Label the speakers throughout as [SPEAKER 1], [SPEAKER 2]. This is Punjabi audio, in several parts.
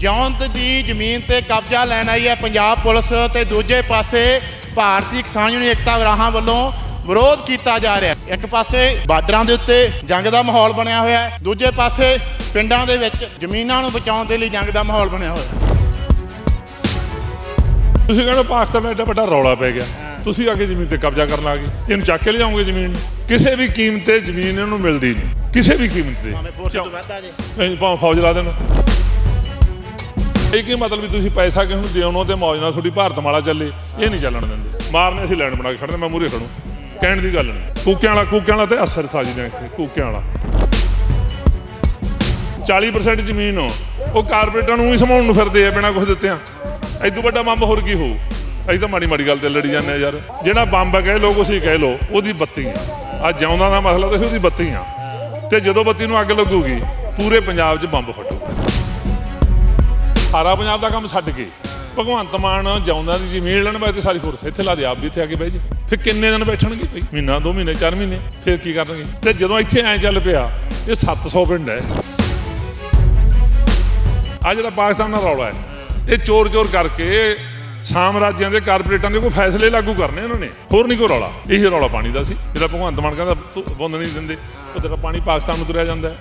[SPEAKER 1] ਜੌਂਤ ਦੀ ਜ਼ਮੀਨ ਤੇ ਕਬਜ਼ਾ ਲੈਣ ਆਈ ਹੈ ਪੰਜਾਬ ਪੁਲਿਸ ਤੇ ਦੂਜੇ ਪਾਸੇ ਭਾਰਤੀ ਕਿਸਾਨ ਯੂਨੀਅਨ ਏਕਤਾ ਗਰਾਹਾਂ ਵੱਲੋਂ ਵਿਰੋਧ ਕੀਤਾ ਜਾ ਰਿਹਾ ਹੈ। ਇੱਕ ਪਾਸੇ ਬਾਰਡਰਾਂ ਦੇ ਉੱਤੇ ਜੰਗ ਦਾ ਮਾਹੌਲ ਬਣਿਆ ਹੋਇਆ ਹੈ ਦੂਜੇ ਪਾਸੇ ਪਿੰਡਾਂ ਦੇ ਵਿੱਚ ਜ਼ਮੀਨਾਂ ਨੂੰ ਬਚਾਉਣ ਦੇ ਲਈ ਜੰਗ ਦਾ ਮਾਹੌਲ ਬਣਿਆ ਹੋਇਆ ਹੈ।
[SPEAKER 2] ਤੁਸੀਂ ਕਹਿੰਦੇ ਪਾਕਿਸਤਾਨ ਦਾ ਐਡਾ ਵੱਡਾ ਰੌਲਾ ਪੈ ਗਿਆ। ਤੁਸੀਂ ਆ ਕੇ ਜ਼ਮੀਨ ਤੇ ਕਬਜ਼ਾ ਕਰਨ ਆ ਗਏ। ਇਹਨੂੰ ਚੱਕ ਕੇ ਲਿਆਉਂਗੇ ਜ਼ਮੀਨ ਕਿਸੇ ਵੀ ਕੀਮਤ ਤੇ ਜ਼ਮੀਨ ਇਹਨੂੰ ਮਿਲਦੀ ਨਹੀਂ। ਕਿਸੇ ਵੀ ਕੀਮਤ। ਤੇ
[SPEAKER 1] ਭਾਵੇਂ
[SPEAKER 2] ਫੌਜ ਲਾ ਦੇਣ। ਇਹ ਕੀ ਮਤਲਬ ਵੀ ਤੁਸੀਂ ਪੈਸਾ ਕਿਸੇ ਨੂੰ ਦਿਓਨੋ ਤੇ ਮੌਜ ਨਾਲ ਤੁਹਾਡੀ ਭਾਰਤ ਮਾਲਾ ਚੱਲੇ? ਇਹ ਨਹੀਂ ਚੱਲਣ ਦਿੰਦੇ। ਮਾਰਨੇ ਅਸੀਂ ਲੈਣ ਬਣਾ ਕੇ ਖੜਦੇ ਮੈਂ ਮੂਰੇ ਖੜੂ। ਕਹਿਣ ਦੀ ਗੱਲ ਨਹੀਂ। ਕੂਕਿਆਂ ਵਾਲਾ ਕੂਕਿਆਂ ਵਾਲਾ ਤੇ ਅਸਰ ਸਾਜੀ ਨੇ ਇੱਥੇ, ਕੂਕਿਆਂ ਵਾਲਾ। 40% ਜ਼ਮੀਨ ਉਹ ਕਾਰਪੋਰੇਟਾਂ ਨੂੰ ਹੀ ਸਮਾਉਣ ਨੂੰ ਫਿਰਦੇ ਆ ਬਿਨਾਂ ਕੁਝ ਦਿੱਤਿਆਂ। ਐਦੋਂ ਵੱਡਾ ਬੰਬ ਹੋਰ ਕੀ ਹੋਊ? ਅਸੀਂ ਤਾਂ ਮਾੜੀ ਮਾੜੀ ਗੱਲ ਤੇ ਲੜੀ ਜਾਂਦੇ ਆ ਯਾਰ। ਜਿਹੜਾ ਬੰਬ ਕਹੇ ਲੋਕ ਉਸੇ ਕਹਿ ਲੋ ਉਹਦੀ ਬੱਤੀ ਆ। ਜਿਉਂਦਾ ਦਾ ਮਸਲਾ ਤਾਂ ਉਹਦੀ ਬੱਤੀ ਆ। ਤੇ ਜਦੋਂ ਬੱਤੀ ਨੂੰ ਅੱਗ ਲੱਗੂਗੀ, ਪੂਰੇ ਪੰਜਾਬ 'ਚ ਬੰਬ ਫਟੂਗਾ ਸਾਰਾ ਪੰਜਾਬ ਦਾ ਕੰਮ ਛੱਡ ਕੇ ਭਗਵੰਤ ਮਾਨ ਜਿਉਂਦਾ ਦੀ ਜ਼ਮੀਨ ਲੈਣ ਵਾਸਤੇ ਸਾਰੀ ਫੋਰਸ ਇੱਥੇ ਲਾ ਦੇ, ਆਪ ਵੀ ਇੱਥੇ ਆ ਕੇ ਬਹਿ ਜੇ। ਫਿਰ ਕਿੰਨੇ ਦਿਨ ਬੈਠਣਗੇ ਭਈ ਮਹੀਨਾ, ਦੋ ਮਹੀਨੇ, ਚਾਰ ਮਹੀਨੇ? ਫਿਰ ਕੀ ਕਰਨਗੇ? ਤੇ ਜਦੋਂ ਇੱਥੇ ਐ ਚੱਲ ਪਿਆ, ਇਹ 700 ਪਿੰਡ ਹੈ। ਆ ਜਿਹੜਾ ਪਾਕਿਸਤਾਨ ਦਾ ਰੌਲਾ ਹੈ, ਇਹ ਚੋਰ ਚੋਰ ਕਰਕੇ ਸਾਮਰਾਜਿਆਂ ਦੇ ਕਾਰਪੋਰੇਟਾਂ ਦੇ ਕੋਈ ਫੈਸਲੇ ਲਾਗੂ ਕਰਨੇ ਉਹਨਾਂ ਨੇ। ਹੋਰ ਨਹੀਂ ਕੋਈ ਰੌਲਾ। ਇਹੀ ਰੌਲਾ ਪਾਣੀ ਦਾ ਸੀ। ਜਿਹੜਾ ਭਗਵੰਤ ਮਾਨ ਕਹਿੰਦਾ ਬੁੰਦ ਨਹੀਂ ਦਿੰਦੇ, ਉਹ ਤੇਰਾ ਪਾਣੀ ਪਾਕਿਸਤਾਨ ਨੂੰ ਤੁਰਿਆ ਜਾਂਦਾ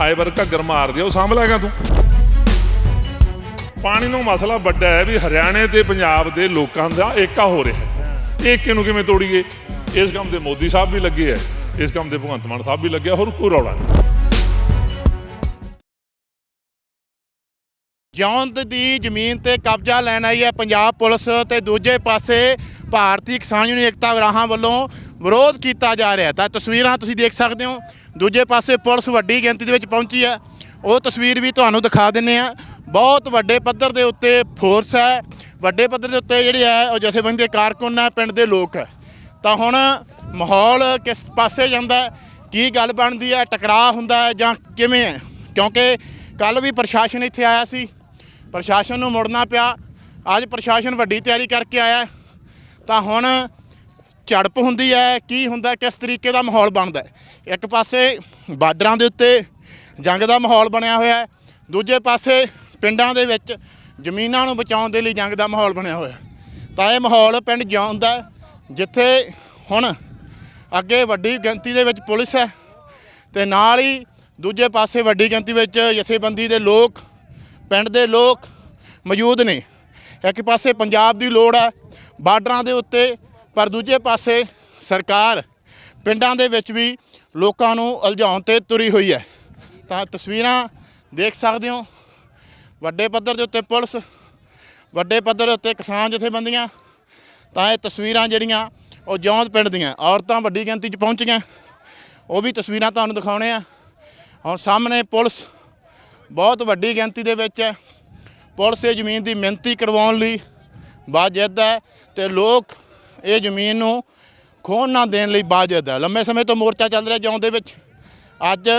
[SPEAKER 2] ਆਏ ਵਾਰ ਘੱਗਰ ਮਾਰ ਦਿਆ, ਉਹ ਸਾਂਭ ਲੈਗਾ ਤੂੰ। ਪਾਣੀ ਨੂੰ ਮਸਲਾ ਵੱਡਾ ਹੈ ਵੀ ਹਰਿਆਣੇ ਤੇ ਪੰਜਾਬ ਦੇ ਲੋਕਾਂ ਦਾ ਏਕਾ ਹੋ ਰਿਹਾ ਹੈ। ਏਕੇ ਨੂੰ ਕਿਵੇਂ ਤੋੜੀਏ? ਇਸ ਕੰਮ ਤੇ ਮੋਦੀ ਸਾਹਿਬ ਵੀ ਲੱਗੇ ਹੈ ਇਸ ਕੰਮ ਤੇ ਭਗਵੰਤ ਮਾਨ ਸਾਹਿਬ ਵੀ ਲੱਗਿਆ ਹੋਰ ਕੋਈ ਰੌਲਾ ਨਹੀਂ।
[SPEAKER 1] ਜੌਂਤ ਦੀ ਜ਼ਮੀਨ ਤੇ ਕਬਜ਼ਾ ਲੈਣ ਆਈ ਹੈ ਪੰਜਾਬ ਪੁਲਿਸ ਤੇ ਦੂਜੇ ਪਾਸੇ ਭਾਰਤੀ ਕਿਸਾਨ ਯੂਨੀਅਨ ਏਕਤਾ ਗਰਾਹਾਂ ਵੱਲੋਂ ਵਿਰੋਧ ਕੀਤਾ ਜਾ ਰਿਹਾ। ਤਾਂ ਤਸਵੀਰਾਂ ਤੁਸੀਂ ਦੇਖ ਸਕਦੇ ਹੋ। ਦੂਜੇ ਪਾਸੇ ਪੁਲਿਸ ਵੱਡੀ ਗਿਣਤੀ ਦੇ ਵਿੱਚ ਪਹੁੰਚੀ ਹੈ। ਉਹ ਤਸਵੀਰ ਵੀ ਤੁਹਾਨੂੰ ਦਿਖਾ ਦਿੰਨੇ ਆ ਬਹੁਤ ਵੱਡੇ ਪੱਧਰ ਦੇ ਉੱਤੇ ਫੋਰਸ ਹੈ। ਵੱਡੇ ਪੱਧਰ ਦੇ ਉੱਤੇ ਜਿਹੜੇ ਹੈ, ਉਹ ਜਥੇਬੰਦੀ ਦੇ ਕਾਰਕੁਨ ਹੈ, ਪਿੰਡ ਦੇ ਲੋਕ ਹੈ। ਤਾਂ ਹੁਣ ਮਾਹੌਲ ਕਿਸ ਪਾਸੇ ਜਾਂਦਾ ਕੀ ਗੱਲ ਬਣਦੀ ਹੈ? ਟਕਰਾਅ ਹੁੰਦਾ ਹੈ ਜਾਂ ਕਿਵੇਂ ਹੈ? ਕਿਉਂਕਿ ਕੱਲ ਵੀ ਪ੍ਰਸ਼ਾਸਨ ਇੱਥੇ ਆਇਆ ਸੀ। ਪ੍ਰਸ਼ਾਸਨ ਨੂੰ ਮੁੜਨਾ ਪਿਆ। ਅੱਜ ਪ੍ਰਸ਼ਾਸਨ ਵੱਡੀ ਤਿਆਰੀ ਕਰਕੇ ਆਇਆ ਤਾਂ ਹੁਣ ਝੜਪ ਹੁੰਦੀ ਹੈ। ਕੀ ਹੁੰਦਾ ਕਿਸ ਤਰੀਕੇ ਦਾ ਮਾਹੌਲ ਬਣਦਾ ਇੱਕ ਪਾਸੇ ਬਾਰਡਰਾਂ ਦੇ ਉੱਤੇ ਜੰਗ ਦਾ ਮਾਹੌਲ ਬਣਿਆ ਹੋਇਆ ਹੈ। ਦੂਜੇ ਪਾਸੇ ਪਿੰਡਾਂ ਦੇ ਵਿੱਚ ਜ਼ਮੀਨਾਂ ਨੂੰ ਬਚਾਉਣ ਦੇ ਲਈ ਜੰਗ ਦਾ ਮਾਹੌਲ ਬਣਿਆ ਹੋਇਆ। ਤਾਂ ਇਹ ਮਾਹੌਲ ਪਿੰਡ ਜੌਨ ਜਿੱਥੇ ਹੁਣ ਅੱਗੇ ਵੱਡੀ ਗਿਣਤੀ ਦੇ ਵਿੱਚ ਪੁਲਿਸ ਹੈ ਤੇ ਨਾਲ ਹੀ ਦੂਜੇ ਪਾਸੇ ਵੱਡੀ ਗਿਣਤੀ ਵਿੱਚ ਜਥੇਬੰਦੀ ਦੇ ਲੋਕ, ਪਿੰਡ ਦੇ ਲੋਕ ਮੌਜੂਦ ਨੇ। ਇੱਕ ਪਾਸੇ ਪੰਜਾਬ ਦੀ ਲੋੜ ਹੈ ਬਾਰਡਰਾਂ ਦੇ ਉੱਤੇ, ਪਰ ਦੂਜੇ ਪਾਸੇ ਸਰਕਾਰ ਪਿੰਡਾਂ ਦੇ ਵਿੱਚ ਵੀ ਲੋਕਾਂ ਨੂੰ ਉਲਝਾਉਣ ਤੇ ਤੁਰੀ ਹੋਈ ਹੈ। ਤਾਂ ਤਸਵੀਰਾਂ ਦੇਖ ਸਕਦੇ ਹੋ। ਵੱਡੇ ਪੱਧਰ ਦੇ ਉੱਤੇ ਪੁਲਿਸ, ਵੱਡੇ ਪੱਧਰ ਦੇ ਉੱਤੇ ਕਿਸਾਨ ਜਥੇਬੰਦੀਆਂ, ਤਾਂ ਇਹ ਤਸਵੀਰਾਂ ਜਿਹੜੀਆਂ ਉਹ ਜੌਂਦ ਪਿੰਡ ਦੀਆਂ। ਔਰਤਾਂ ਵੱਡੀ ਗਿਣਤੀ 'ਚ ਪਹੁੰਚ ਗਈਆਂ ਉਹ ਵੀ ਤਸਵੀਰਾਂ ਤੁਹਾਨੂੰ ਦਿਖਾਉਣੇ ਆ। ਹੁਣ ਸਾਹਮਣੇ ਪੁਲਿਸ ਬਹੁਤ ਵੱਡੀ ਗਿਣਤੀ ਦੇ ਵਿੱਚ ਹੈ। ਪੁਲਿਸ ਇਹ ਜ਼ਮੀਨ ਦੀ ਮਿਹਨਤੀ ਕਰਵਾਉਣ ਲਈ ਬਾਜਦ ਹੈ ਤੇ ਲੋਕ ਇਹ ਜ਼ਮੀਨ ਨੂੰ ਖੋਣ ਨਾ ਦੇਣ ਲਈ ਬਾਜਦ ਹੈ। ਲੰਮੇ ਸਮੇਂ ਤੋਂ ਮੋਰਚਾ ਚੱਲ ਰਿਹਾ ਜੌਂ ਦੇ ਵਿੱਚ। ਅੱਜ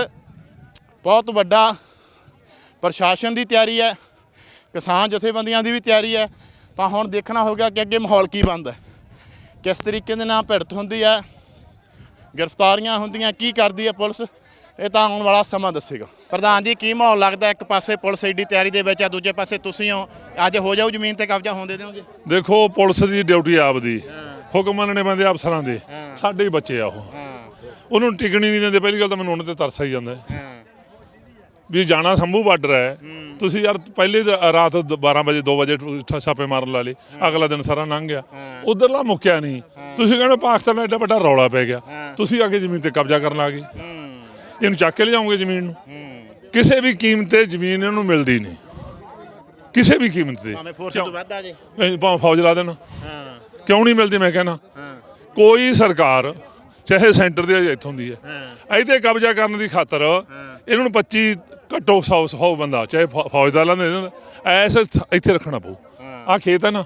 [SPEAKER 1] ਬਹੁਤ ਵੱਡਾ ਪ੍ਰਸ਼ਾਸਨ ਦੀ ਤਿਆਰੀ ਹੈ ਕਿਸਾਨ ਜਥੇਬੰਦੀਆਂ ਦੀ ਵੀ ਤਿਆਰੀ ਹੈ ਤਾਂ ਹੁਣ ਦੇਖਣਾ ਹੋਗਾ ਕਿ ਅੱਗੇ ਮਾਹੌਲ ਕੀ ਬਣਦਾ ਹੈ। ਕਿਸ ਤਰੀਕੇ ਦੇ ਨਾਲ ਭਿੜਤ ਹੁੰਦੀ ਹੈ ਗ੍ਰਿਫਤਾਰੀਆਂ ਹੁੰਦੀਆਂ ਕੀ ਕਰਦੀ ਹੈ ਪੁਲਿਸ ਇਹ ਤਾਂ ਆਉਣ ਵਾਲਾ ਸਮਾਂ ਦੱਸੇਗਾ। ਪ੍ਰਧਾਨ ਜੀ ਕੀ ਮਾਹੌਲ ਲੱਗਦਾ ਇੱਕ ਪਾਸੇ ਪੁਲਿਸ ਏਡੀ ਤਿਆਰੀ ਦੇ ਵਿੱਚ ਆ ਦੂਜੇ ਪਾਸੇ ਤੁਸੀਂ ਹੋ। ਅੱਜ ਹੋ ਜਾਊ ਜ਼ਮੀਨ ਤੇ ਕਬਜ਼ਾ ਹੋਣ ਦੇ ਦਿਓਗੇ?
[SPEAKER 2] ਦੇਖੋ ਪੁਲਿਸ ਦੀ ਡਿਊਟੀ ਆਪਦੀ। ਹੁਕਮ ਮੰਨਣੇ ਪੈਂਦੇ ਅਫਸਰਾਂ ਦੇ। ਸਾਡੇ ਹੀ ਬੱਚੇ ਆ ਉਹ। ਉਹਨੂੰ ਟਿਕਣੀ ਨਹੀਂ ਦਿੰਦੇ ਪਹਿਲੀ ਗੱਲ ਤਾਂ ਮੈਨੂੰ ਉਹਨਾਂ ਤੇ ਤਰਸ ਆਈ ਜਾਂਦਾ ਵੀ ਜਾਣਾ ਸੰਭੂ ਬਾਰਡਰ ਹੈ। ਤੁਸੀਂ ਯਾਰ ਪਹਿਲੇ ਰਾਤ ਦ- 12 ਵਜੇ 2 ਵਜੇ ਛਾਪੇ ਮਾਰਨ ਲਾ ਲਏ। ਅਗਲਾ ਦਿਨ ਸਾਰਾ ਲੰਘ ਗਿਆ। ਉਧਰਲਾ ਮੁੱਕਿਆ ਨਹੀਂ। ਤੁਸੀਂ ਕਹਿੰਦੇ ਪਾਕਿਸਤਾਨ ਦਾ ਐਡਾ ਵੱਡਾ ਰੌਲਾ ਪੈ ਗਿਆ। ਤੁਸੀਂ ਆ ਕੇ ਜ਼ਮੀਨ ਤੇ ਕਬਜ਼ਾ ਕਰਨ ਆ ਗਏ। ਇਹਨੂੰ ਚੱਕ ਕੇ ਲਿਆਉਂਗੇ ਜ਼ਮੀਨ ਨੂੰ? ਕਿਸੇ ਵੀ ਕੀਮਤ ਤੇ ਜ਼ਮੀਨ ਇਹਨੂੰ ਮਿਲਦੀ ਨਹੀਂ। ਕਿਸੇ ਵੀ ਕੀਮਤ ਤੇ।
[SPEAKER 1] ਭਾਵੇਂ ਫੋਰਸ ਤੋਂ ਵੱਧ ਆ ਜੇ।
[SPEAKER 2] ਇਹ ਭਾਵੇਂ ਫੌਜ ਲਾ ਦੇਣ।
[SPEAKER 1] ਹਾਂ।
[SPEAKER 2] ਕਿਉਂ ਨਹੀਂ ਮਿਲਦੀ ਮੈਂ ਕਹਿੰਦਾ ਕੋਈ ਸਰਕਾਰ ਚਾਹੇ ਸੈਂਟਰ ਦੀ ਜਾਂ ਇੱਥੋਂ ਦੀ ਹੈ। ਇਹਦੇ ਕਬਜ਼ਾ ਕਰਨ ਦੀ ਖਾਤਰ ਇਹਨਾਂ ਨੂੰ 25 ਘੱਟੋ 100 100 ਬੰਦਾ ਚਾਹੇ ਫੌ- ਫੌਜਦਾਰ ਲਾਂਦੇ ਐਸ ਇੱਥੇ ਰੱਖਣਾ ਪਊ। ਆ ਖੇਤ ਹੈ ਨਾ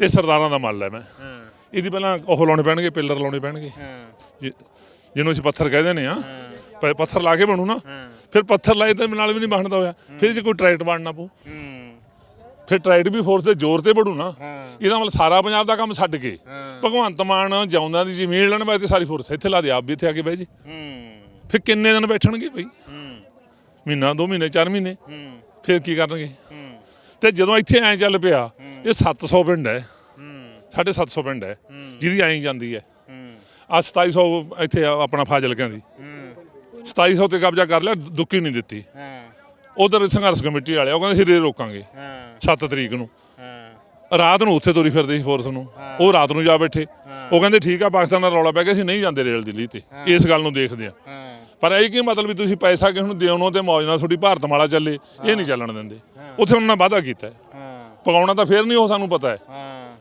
[SPEAKER 2] ਇਹ ਸਰਦਾਰਾਂ ਦਾ ਮੱਲ ਹੈ ਮੈਂ। ਇਹਦੀ ਪਹਿਲਾਂ ਉਹ ਲਾਉਣੇ ਪੈਣਗੇ ਪਿੱਲਰ ਲਾਉਣੇ ਪੈਣਗੇ। ਜਿ- ਜਿਹਨੂੰ ਅਸੀਂ ਪੱਥਰ ਕਹਿੰਦੇ ਨੇ ਆ। ਪ- ਪੱਥਰ ਲਾ ਕੇ ਬਣੂ ਨਾ। ਫਿਰ ਪੱਥਰ ਲਾਏ ਤਾਂ ਨਾਲ ਵੀ ਨਹੀਂ ਬਣਦਾ ਹੋਇਆ। ਫਿਰ ਜੇ ਕੋਈ ਟਰੈਕਟ ਬਣਨਾ ਪਊ। ਫਿਰ ਟਰੈਕਟ ਵੀ ਫੋਰਸ ਦੇ ਜ਼ੋਰ ਤੇ ਬਣੂ ਨਾ ਇਹਦਾ ਮਤਲਬ ਸਾਰਾ ਪੰਜਾਬ ਦਾ ਕੰਮ ਛੱਡ ਕੇ। ਭਗਵੰਤ ਮਾਨ ਜਿਉਂਦਾ ਦੀ ਜ਼ਮੀਨ ਲੈਣ ਵਾਸਤੇ ਸਾਰੀ ਫੋਰਸ ਇੱਥੇ ਲਾ ਦੇ ਆਪ ਵੀ ਇੱਥੇ ਆ ਕੇ ਬਹਿ ਜੇ। ਫਿਰ ਕਿੰਨੇ ਦਿਨ ਬੈਠਣਗੇ ਬਈ? ਮਹੀਨਾ ਦੋ ਮਹੀਨੇ ਚਾਰ ਮਹੀਨੇ? ਫਿਰ ਕੀ ਕਰਨਗੇ? ਤੇ ਜਦੋਂ ਇੱਥੇ ਐਂ ਚੱਲ ਪਿਆ ਇਹ 700 ਪਿੰਡ ਹੈ।
[SPEAKER 1] ਹੂੰ।
[SPEAKER 2] ਸਾਡੇ 700 ਪਿੰਡ ਹੈ ਜਿਹਦੀ ਐਂ ਹੀ। ਜਾਂਦੀ ਹੈ ਆ 2700 ਇੱਥੇ ਆਪਣਾ ਫਾਜ਼ਿਲਕਿਆਂ ਦੀ।
[SPEAKER 1] ਹੂੰ।
[SPEAKER 2] 2700 ਤੇ ਕਬਜ਼ਾ ਕਰ ਲਿਆ ਦੁੱਕੀ ਨਹੀਂ ਦਿੱਤੀ।
[SPEAKER 1] ਹਾਂ।
[SPEAKER 2] ਉਧਰ ਸੰਘਰਸ਼ ਕਮੇਟੀ ਵਾਲੇ ਉਹ ਕਹਿੰਦੇ ਸੀ ਰੇ ਰੋਕਾਂਗੇ। 7 ਤਰੀਕ ਨੂੰ।
[SPEAKER 1] ਹਾਂ।
[SPEAKER 2] ਰਾਤ ਨੂੰ ਉੱਥੇ ਤੁਰੀ ਫਿਰਦੇ ਸੀ ਫੋਰਸ ਨੂੰ। ਉਹ ਰਾਤ ਨੂੰ ਜਾ ਬੈਠੇ। ਉਹ ਕਹਿੰਦੇ ਠੀਕ ਆ ਪਾਕਿਸਤਾਨ ਨਾਲ ਰੌਲਾ ਪੈ ਗਿਆ ਸੀ ਨਹੀਂ ਜਾਂਦੇ ਰੇਲ ਦਿੱਲੀ ਤੇ। ਇਸ ਗੱਲ ਨੂੰ ਦੇਖਦੇ ਆ ਪਰ ਇਹ ਕੀ ਮਤਲਬ ਵੀ ਤੁਸੀਂ ਪੈਸਾ ਕਿਸੇ ਨੂੰ ਦਿਓਨੋ ਤੇ ਮੌਜ ਨਾਲ ਤੁਹਾਡੀ ਭਾਰਤ ਮਾਲਾ ਚੱਲੇ ਇਹ ਨਹੀਂ ਚੱਲਣ ਦਿੰਦੇ। ਉੱਥੇ ਉਹਨਾਂ ਨੇ ਵਾਅਦਾ ਕੀਤਾ ਪਕਾਉਣਾ ਤਾਂ ਫੇਰ ਨਹੀਂ ਉਹ ਸਾਨੂੰ ਪਤਾ ਹੈ।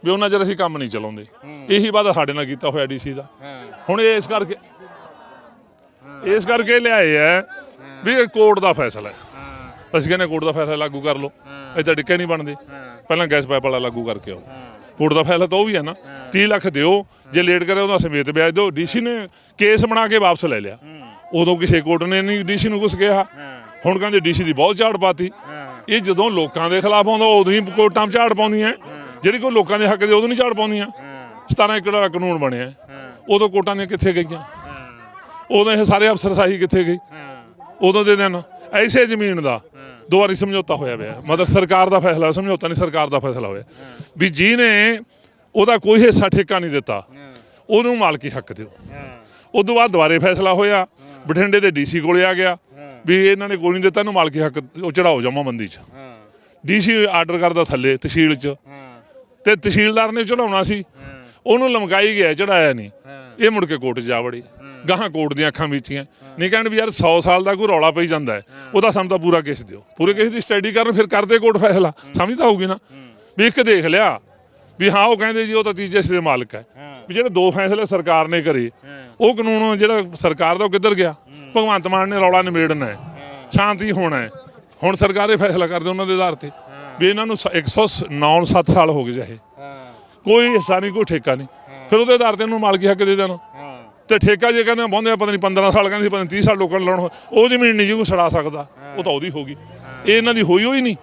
[SPEAKER 2] ਵੀ ਉਹਨਾਂ ਚਿਰ ਅਸੀਂ ਕੰਮ ਨਹੀਂ ਚਲਾਉਂਦੇ। ਇਹੀ ਵਾਅਦਾ ਸਾਡੇ ਨਾਲ ਕੀਤਾ ਹੋਇਆ ਡੀਸੀ ਦਾ। ਹੁਣ ਇਹ ਇਸ ਕਰਕੇ ਇਸ ਕਰਕੇ ਲਿਆਏ ਹੈ। ਵੀ ਇਹ ਕੋਰਟ ਦਾ ਫੈਸਲਾ ਹਾਂ। ਅਸੀਂ ਕਹਿੰਦੇ ਕੋਰਟ ਦਾ ਫੈਸਲਾ ਲਾਗੂ ਕਰ ਲਓ ਏਦਾਂ ਡਿੱਕੇ ਨਹੀਂ ਬਣਦੇ। ਪਹਿਲਾਂ ਗੈਸ ਪਾਈਪ ਵਾਲਾ ਲਾਗੂ ਕਰਕੇ ਆਓ। ਕੋਰਟ ਦਾ ਫੈਸਲਾ ਤਾਂ ਉਹ ਵੀ ਹੈ ਨਾ 30 ਲੱਖ ਦਿਓ ਜੇ ਲੇਟ ਕਰੇ ਉਹਦਾ ਸਮੇਤ ਵਿਆਜ ਦਿਓ। ਡੀਸੀ ਨੇ ਕੇਸ ਬਣਾ ਕੇ ਵਾਪਸ ਲੈ ਲਿਆ। ਉਦੋਂ ਕਿਸੇ ਕੋਰਟ ਨੇ ਨਹੀਂ ਡੀਸੀ ਨੂੰ ਕੁਝ ਕਿਹਾ। ਹੁਣ ਕਹਿੰਦੇ ਡੀਸੀ ਦੀ ਬਹੁਤ ਝਾੜ ਪਾਤੀ। ਇਹ ਜਦੋਂ ਲੋਕਾਂ ਦੇ ਖਿਲਾਫ ਆਉਂਦਾ ਉਦੋਂ ਹੀ ਕੋਰਟਾਂ 'ਚ ਝਾੜ ਪਾਉਂਦੀਆਂ। ਜਿਹੜੀ ਕੋਈ ਲੋਕਾਂ ਦੇ ਹੱਕ ਦੇ ਉਦੋਂ ਨਹੀਂ ਝਾੜ ਪਾਉਂਦੀਆਂ। 17 ਏਕੜ ਵਾਲਾ ਕਾਨੂੰਨ ਬਣਿਆ। ਉਦੋਂ ਕੋਰਟਾਂ ਦੀਆਂ ਕਿੱਥੇ ਗਈਆਂ? ਉਦੋਂ ਇਹ ਸਾਰੇ ਅਫਸਰਸ਼ਾਹੀ ਕਿੱਥੇ ਗਈ ਉਦੋਂ ਦੇ ਦਿਨ ਐਸੇ ਜ਼ਮੀਨ ਦਾ ਦੋ ਵਾਰੀ ਸਮਝੌਤਾ ਹੋਇਆ ਪਿਆ। ਮਤਲਬ ਸਰਕਾਰ ਦਾ ਫੈਸਲਾ ਸਮਝੌਤਾ ਨਹੀਂ ਸਰਕਾਰ ਦਾ ਫੈਸਲਾ ਹੋਇਆ। ਵੀ ਜਿਹਨੇ ਉਹਦਾ ਕੋਈ ਹਿੱਸਾ ਠੇਕਾ ਨਹੀਂ ਦਿੱਤਾ। ਉਹਨੂੰ ਮਾਲਕੀ ਹੱਕ ਦਿਓ। ਉਦੋਂ ਬਾਅਦ ਦੁਬਾਰੇ ਫੈਸਲਾ ਹੋਇਆ। ਬਠਿੰਡੇ ਦੇ ਡੀਸੀ ਕੋਲੇ ਆ ਗਿਆ। ਵੀ ਇਹਨਾਂ ਨੇ ਕੋਈ ਨਹੀਂ ਦਿੱਤਾ ਇਹਨੂੰ ਮਾਲਕੀ ਹੱਕ ਉਹ ਚੜਾਓ ਜਮਾਬੰਦੀ 'ਚ। ਡੀਸੀ ਆਰਡਰ ਕਰਦਾ ਥੱਲੇ ਤਹਿਸੀਲ 'ਚ। ਤੇ ਤਹਿਸੀਲਦਾਰ ਨੇ ਚੜਾਉਣਾ ਸੀ। ਉਹਨੂੰ ਲਮਕਾਈ ਗਿਆ ਚੜਾਇਆ ਨਹੀਂ। ਇਹ ਮੁੜ ਕੇ ਕੋਰਟ 'ਚ ਜਾ ਵੜੀ। ਗਾਹਾਂ ਕੋਰਟ ਦੀਆਂ ਅੱਖਾਂ ਵਿੱਚੀਆਂ ਨਹੀਂ ਕਹਿਣ ਵੀ ਯਾਰ 100 ਸਾਲ ਦਾ ਕੋਈ ਰੌਲਾ ਪਈ ਜਾਂਦਾ ਹੈ। ਉਹਦਾ ਸਾਨੂੰ ਤਾਂ ਪੂਰਾ ਕੇਸ ਦਿਓ। ਪੂਰੇ ਕੇਸ ਦੀ ਸਟੱਡੀ ਕਰਨ ਫਿਰ ਕਰਦੇ ਕੋਰਟ ਫੈਸਲਾ। ਸਮਝਦਾ ਹੋਊਗੀ ਨਾ। ਵੀ ਇੱਕ ਦੇਖ ਲਿਆ। ਵੀ ਹਾਂ ਉਹ ਕਹਿੰਦੇ ਜੀ ਉਹ ਤਾਂ ਤੀਜੇ ਹਿੱਸੇ ਦੇ ਮਾਲਕ ਹੈ। ਵੀ ਜਿਹੜੇ ਦੋ ਫੈਸਲੇ ਸਰਕਾਰ ਨੇ ਕਰੇ ਉਹ ਕਾਨੂੰਨ ਜਿਹੜਾ ਸਰਕਾਰ ਦਾ ਉਹ ਕਿੱਧਰ ਗਿਆ? ਭਗਵੰਤ ਮਾਨ ਨੇ ਰੌਲਾ ਨਿਬੇੜਨਾ ਹੈ। ਸ਼ਾਂਤੀ ਹੋਣਾ ਹੈ। ਹੁਣ ਸਰਕਾਰ ਫੈਸਲਾ ਕਰਦੇ ਉਹਨਾਂ ਦੇ ਆਧਾਰ ਤੇ। ਵੀ ਇਹਨਾਂ ਨੂੰ 109 7 ਸਾਲ ਹੋ ਗਏ ਜਾਏ ਕੋਈ ਹਿੱਸਾ ਨਹੀਂ ਕੋਈ ਠੇਕਾ ਨਹੀਂ। ਫਿਰ ਉਹਦੇ ਆਧਾਰ ਤੇ ਇਹਨੂੰ ਮਾਲਕੀ ਹੱਕ ਦੇ ਦੇਣਾ। ਤੇ ਠੇਕਾ ਜੇ ਕਹਿੰਦੇ ਬੋਂਦੇ ਪਤਾ ਨਹੀਂ 15 ਸਾਲ ਕਹਿੰਦੇ ਪਤਾ ਨਹੀਂ 30 ਸਾਲ ਲੋਕਾਂ ਨੂੰ ਲਾਉਣ ਉਹ ਜ਼ਮੀਨ ਨਹੀਂ ਜੀ ਕੋਈ ਛੜਾ ਸਕਦਾ। ਉਹ ਤਾਂ ਉਹਦੀ ਹੋਗੀ ਇਹ ਇਹਨਾਂ ਦੀ ਹੋਈ ਹੋਈ ਨਹੀਂ।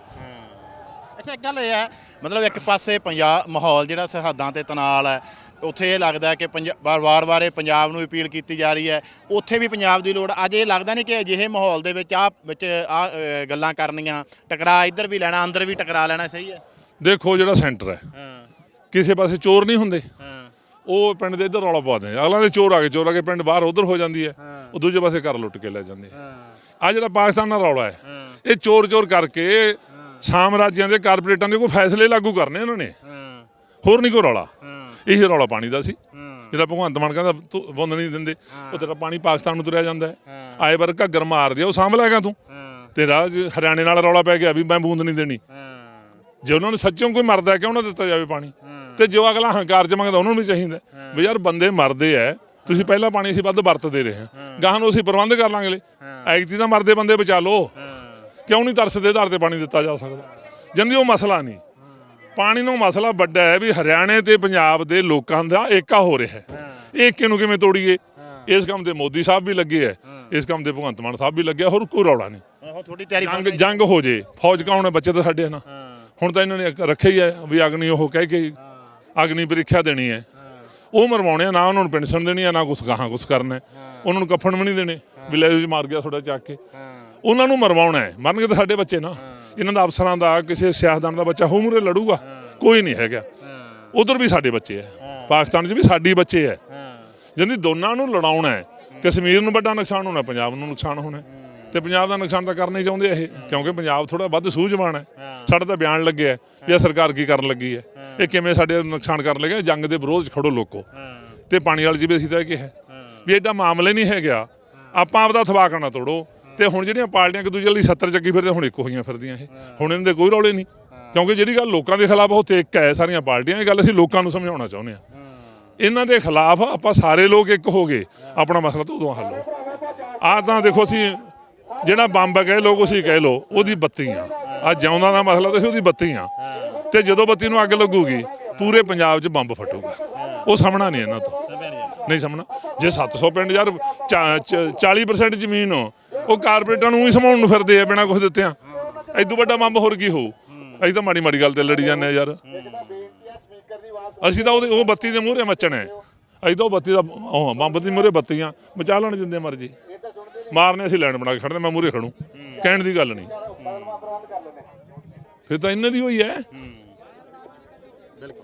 [SPEAKER 1] ਅੱਛਾ ਇੱਕ ਗੱਲ ਇਹ ਹੈ ਮਤਲਬ ਇੱਕ ਪਾਸੇ ਪੰਜਾਬ ਮਾਹੌਲ ਜਿਹੜਾ ਸਰਹੱਦਾਂ ਤੇ ਤਣਾਅ ਹੈ ਉੱਥੇ ਇਹ ਲੱਗਦਾ ਹੈ ਕਿ ਵਾਰ-ਵਾਰ ਇਹ ਪੰਜਾਬ ਨੂੰ ਅਪੀਲ ਕੀਤੀ ਜਾ ਰਹੀ ਹੈ। ਉੱਥੇ ਵੀ ਪੰਜਾਬ ਦੀ ਲੋੜ ਅੱਜ ਇਹ ਲੱਗਦਾ ਨਹੀਂ ਕਿ ਅਜਿਹੇ ਮਾਹੌਲ ਦੇ ਵਿੱਚ ਆ ਵਿੱਚ ਆ ਗੱਲਾਂ ਕਰਨੀਆਂ ਟਕਰਾ ਇੱਧਰ ਵੀ ਲੈਣਾ ਅੰਦਰ ਵੀ ਟਕਰਾ ਲੈਣਾ ਸਹੀ ਹੈ?
[SPEAKER 2] ਦੇਖੋ ਜਿਹੜਾ ਸੈਂਟਰ ਹੈ।
[SPEAKER 1] ਹਾਂ।
[SPEAKER 2] ਕਿਸੇ ਪਾਸੇ ਚੋਰ ਨਹੀਂ ਹੁੰਦੇ।
[SPEAKER 1] ਹਾਂ।
[SPEAKER 2] ਉਹ ਪਿੰਡ ਦੇ ਇੱਧਰ ਰੌਲਾ ਪਾ ਦਿੰਦੇ ਅਗਲਾ ਦੇ ਚੋਰ ਆ ਗਏ ਚੋਰ ਆ ਕੇ ਪਿੰਡ ਬਾਹਰ ਉਧਰ ਹੋ ਜਾਂਦੀ ਹੈ। ਉਹ ਦੂਜੇ ਪਾਸੇ ਘਰ ਲੁੱਟ ਕੇ ਲੈ ਜਾਂਦੇ ਆ। ਜਿਹੜਾ ਪਾਕਿਸਤਾਨ ਨਾਲ ਰੌਲਾ ਹੈ ਇਹ ਚੋਰ ਚੋਰ ਕਰਕੇ ਸਾਮਰਾਜਿਆਂ ਦੇ ਕਾਰਪੋਰੇਟਾਂ ਦੇ ਕੋਈ ਫੈਸਲੇ ਲਾਗੂ ਕਰਨੇ ਇਹਨਾਂ ਨੇ। ਹੋਰ ਨਹੀਂ ਕੋਈ ਰੌਲਾ। ਇਹੀ ਰੌਲਾ ਪਾਣੀ ਦਾ ਸੀ। ਜਿਹੜਾ ਭਗਵੰਤ ਮਾਨ ਕਹਿੰਦਾ ਤੂੰ ਬੁੰਦ ਨਹੀਂ ਦਿੰਦੇ। ਉਹ ਤੇਰਾ ਪਾਣੀ ਪਾਕਿਸਤਾਨ ਨੂੰ ਤੁਰਿਆ ਜਾਂਦਾ ਹੈ। ਆਏ ਵਾਰ ਘੱਗਰ ਮਾਰ ਦਿਆ ਉਹ ਸਾਂਭ ਲੈਗਾ ਤੂੰ। ਤੇਰਾ ਹਰਿਆਣੇ ਨਾਲ ਰੌਲਾ ਪੈ ਗਿਆ ਵੀ ਮੈਂ ਬੂੰਦ ਨਹੀਂ ਦੇਣੀ। ਜੇ ਉਹਨਾਂ ਨੂੰ ਸੱਚੋਂ ਕੋਈ ਮਰਦਾ ਕਿਉਂ ਨਾ ਦਿੱਤਾ ਜਾਵੇ ਪਾਣੀ? ਤੇ ਜੋ ਅਗਲਾ ਹੰਕਾਰ ਚ ਮੰਗਦਾ ਉਹਨਾਂ ਨੂੰ ਵੀ ਚਾਹੀਦਾ। ਵੀ ਯਾਰ ਬੰਦੇ ਮਰਦੇ ਐ ਤੁਸੀਂ ਪਹਿਲਾਂ ਪਾਣੀ ਅਸੀਂ ਵੱਧ ਵਰਤਦੇ ਰਹੇ ਹਾਂ। ਗਾਹਾਂ ਨੂੰ ਅਸੀਂ ਪ੍ਰਬੰਧ ਕਰ ਲਾਂਗੇ ਐਗਤੀ ਤਾਂ ਮਰਦੇ ਬੰਦੇ ਬਚਾ ਲਓ। ਕਿਉਂ ਨਹੀਂ ਤਰਸ ਦੇ ਆਧਾਰ ਤੇ ਪਾਣੀ ਦਿੱਤਾ ਜਾ ਸਕਦਾ? ਜੰਦੀ ਉਹ ਮਸਲਾ ਨਹੀਂ। ਪਾਣੀ ਨੂੰ ਮਸਲਾ ਵੱਡਾ ਹੈ ਵੀ ਹਰਿਆਣੇ ਤੇ ਪੰਜਾਬ ਦੇ ਲੋਕਾਂ ਦਾ ਏਕਾ ਹੋ ਰਿਹਾ ਹੈ। ਏਕੇ ਨੂੰ ਕਿਵੇਂ ਤੋੜੀਏ? ਇਸ ਕੰਮ ਤੇ ਮੋਦੀ ਸਾਹਿਬ ਵੀ ਲੱਗੇ ਐ। ਇਸ ਕੰਮ ਤੇ ਭਗਵੰਤ ਮਾਨ ਸਾਹਿਬ ਵੀ ਲੱਗਿਆ ਹੋਰ ਕੋਈ ਰੌਲਾ ਨਹੀਂ।
[SPEAKER 1] ਉਹ ਥੋੜੀ ਤਿਆਰੀ
[SPEAKER 2] ਜੰਗ ਜੰਗ ਹੋ ਜੇ। ਫੌਜ ਕੌਣ ਹੈ? ਬੱਚੇ ਤਾਂ ਸਾਡੇ ਨਾ।
[SPEAKER 1] ਹਾਂ।
[SPEAKER 2] ਹੁਣ ਤਾਂ ਇਹਨਾਂ ਨੇ ਰੱਖਿਆ ਹੀ ਹੈ ਵੀ ਅਗਨੀ ਉਹ ਕਹਿ ਕੇ ਅਗਨੀ ਪ੍ਰੀਖਿਆ ਦੇਣੀ ਹੈ। ਉਹ ਮਰਵਾਉਣੇ ਆ, ਨਾ ਉਹਨਾਂ ਨੂੰ ਪੈਨਸ਼ਨ ਦੇਣੀ ਆ ਨਾ ਕੁਛ ਗਾਹਾਂ ਕੁਛ ਕਰਨਾ ਹੈ। ਉਹਨਾਂ ਨੂੰ ਕਫਨ ਵੀ ਨਹੀਂ ਦੇਣੇ ਵੀ ਲੈ ਜੀ ਮਾਰ ਗਿਆ ਤੁਹਾਡਾ ਚੱਕ ਕੇ।
[SPEAKER 1] ਹਾਂ।
[SPEAKER 2] ਉਹਨਾਂ ਨੂੰ ਮਰਵਾਉਣਾ ਹੈ। ਮਰਨਗੇ ਤਾਂ ਸਾਡੇ ਬੱਚੇ ਨਾ। ਇਹਨਾਂ ਦਾ ਅਫਸਰਾਂ ਦਾ ਕਿਸੇ ਸਿਆਸਤਦਾਨ ਦਾ ਬੱਚਾ ਹੋਮਰੇ ਲੜੂਗਾ ਕੋਈ ਨਹੀਂ ਹੈਗਾ। ਉਧਰ ਵੀ ਸਾਡੇ ਬੱਚੇ ਹੈ। ਪਾਕਿਸਤਾਨ 'ਚ ਵੀ ਸਾਡੀ ਬੱਚੇ ਹੈ।
[SPEAKER 1] ਹਾਂ।
[SPEAKER 2] ਜਿੰਦੀ ਦੋਨਾਂ ਨੂੰ ਲੜਾਉਣਾ ਹੈ। ਕਸ਼ਮੀਰ ਨੂੰ ਵੱਡਾ ਨੁਕਸਾਨ ਹੋਣਾ ਪੰਜਾਬ ਨੂੰ ਨੁਕਸਾਨ ਹੋਣਾ ਹੈ। ਤੇ ਪੰਜਾਬ ਦਾ ਨੁਕਸਾਨ ਤਾਂ ਕਰਨਾ ਹੀ ਚਾਹੁੰਦੇ ਆ ਇਹ ਕਿਉਂਕਿ ਪੰਜਾਬ ਥੋੜਾ ਵੱਧ ਸੂਝਵਾਨ ਹੈ। ਸਾਡਾ ਤਾਂ ਬਿਆਨ ਲੱਗਿਆ ਹੈ ਵੀ ਇਹ ਸਰਕਾਰ ਕੀ ਕਰਨ ਲੱਗੀ ਹੈ। ਇਹ ਕਿਵੇਂ ਸਾਡੇ ਨੁਕਸਾਨ ਕਰਨ ਲੱਗਿਆ ਜੰਗ ਦੇ ਵਿਰੋਧ 'ਚ ਖੜੋ ਲੋਕੋ। ਤੇ ਪਾਣੀ ਵਾਲੀ ਜੀ ਵੀ ਅਸੀਂ ਤਾਂ ਇਹ ਕਿਹਾ। ਵੀ ਐਡਾ ਮਾਮਲਾ ਨਹੀਂ ਹੈ। ਗਿਆ ਆਪਾਂ ਆਪਦਾ ਥਵਾਕ ਨਾ ਤੋੜੋ। ਤੇ ਹੁਣ ਜਿਹੜੀਆਂ ਪਾਰਟੀਆਂ ਇੱਕ ਦੂਜੇ ਲਈ 70 ਚੱਕੀ ਫਿਰਦੇ ਹੁਣ ਇੱਕ ਹੋਈਆਂ ਫਿਰਦੀਆਂ ਇਹ। ਹੁਣ ਇਹਨਾਂ ਦੇ ਕੋਈ ਰੌਲੇ ਨਹੀਂ। ਕਿਉਂਕਿ ਜਿਹੜੀ ਗੱਲ ਲੋਕਾਂ ਦੇ ਖਿਲਾਫ ਉਹ ਤੇ ਇੱਕ ਹੈ। ਸਾਰੀਆਂ ਪਾਰਟੀਆਂ ਇਹ ਗੱਲ ਅਸੀਂ ਲੋਕਾਂ ਨੂੰ ਸਮਝਾਉਣਾ ਚਾਹੁੰਦੇ ਆ। ਇਹਨਾਂ ਦੇ ਖਿਲਾਫ ਆਪਾਂ ਸਾਰੇ ਲੋਕ ਇੱਕ ਹੋ ਗਏ। ਆਪਣਾ ਮਸਲਾ ਤਾਂ ਉਦੋਂ ਹੱਲ ਹੋ ਆ ਤਾਂ ਦੇਖੋ ਅਸੀਂ ਜਿਹੜਾ ਬੰਬ ਕਹੇ ਲੋਕ ਅਸੀਂ ਕਹਿ ਲੋ ਉਹਦੀ ਬੱਤੀ ਆ। ਆ ਜਿਉਂਦਾ ਦਾ ਮਸਲਾ ਤਾਂ ਸੀ, ਉਹਦੀ ਬੱਤੀ ਆ। ਤੇ ਜਦੋਂ ਬੱਤੀ ਨੂੰ ਅੱਗ ਲੱਗੂਗੀ, ਪੂਰੇ ਪੰਜਾਬ 'ਚ ਬੰਬ ਫਟੂਗਾ। ਉਹ ਸਾਹਮਣਾ ਨਹੀਂ ਇਹਨਾਂ ਤੋਂ। ਨਹੀਂ ਸਾਹਮਣਾ। ਜੇ 700 ਪਿੰਡ ਯਾਰ, ਚਾ- ਚ- 40% ਜ਼ਮੀਨ ਉਹ ਕਾਰਪੋਰੇਟਾਂ ਨੂੰ ਹੀ ਸਮਾਉਣ ਨੂੰ ਫਿਰਦੇ ਆ, ਬਿਨਾਂ ਕੁਝ ਦਿੱਤਿਆਂ। ਐਦੋਂ ਵੱਡਾ ਬੰਬ ਹੋਰ ਕੀ ਹੋ ਅਸੀਂ ਤਾਂ ਮਾੜੀ ਮਾੜੀ ਗੱਲ ਤੇ ਲੜੀ ਜਾਂਦੇ ਆ ਯਾਰ। ਅਸੀਂ ਤਾਂ ਉਹਦੇ, ਉਹ ਬੱਤੀ ਦੇ ਮੂਹਰੇ ਮੱਚਣਾ। ਅਸੀਂ ਤਾਂ ਉਹ ਬੱਤੀ ਦਾ, ਉਹ ਬੰਬ ਦੀ ਮੂਹਰੇ ਬੱਤੀਆਂ, ਬਚਾ ਲੈਣ ਜਿੰਦੇ ਮਰਜ਼ੀ। ਮਾਰਨੇ ਅਸੀਂ ਲੈਣ ਬਣਾ ਕੇ ਖੜਦੇ ਮੈਂ ਮੂਹਰੇ ਖੜੂ। ਕਹਿਣ ਦੀ ਗੱਲ ਨਹੀਂ। ਫਿਰ ਤਾਂ ਇਹਨਾਂ ਦੀ ਹੋਈ ਹੈ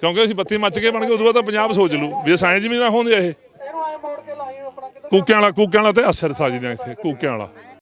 [SPEAKER 2] ਕਿਉਂਕਿ ਅਸੀਂ ਬੱਤੀ ਮੱਚ ਕੇ ਬਣ ਗਏ ਉਦੋਂ ਬਾਅਦ ਤਾਂ ਪੰਜਾਬ ਸੋਚ ਲੂ ਵੀ ਸਾਇੰਸ ਜ਼ਮੀਨਾਂ ਹੋਣਗੇ ਇਹ। ਕੂਕਿਆਂ ਵਾਲਾ ਕੂਕਿਆਂ ਵਾਲਾ ਤੇ ਅਸਰ ਸਾਜਦੇ ਇੱਥੇ ਕੂਕਿਆਂ ਵਾਲਾ।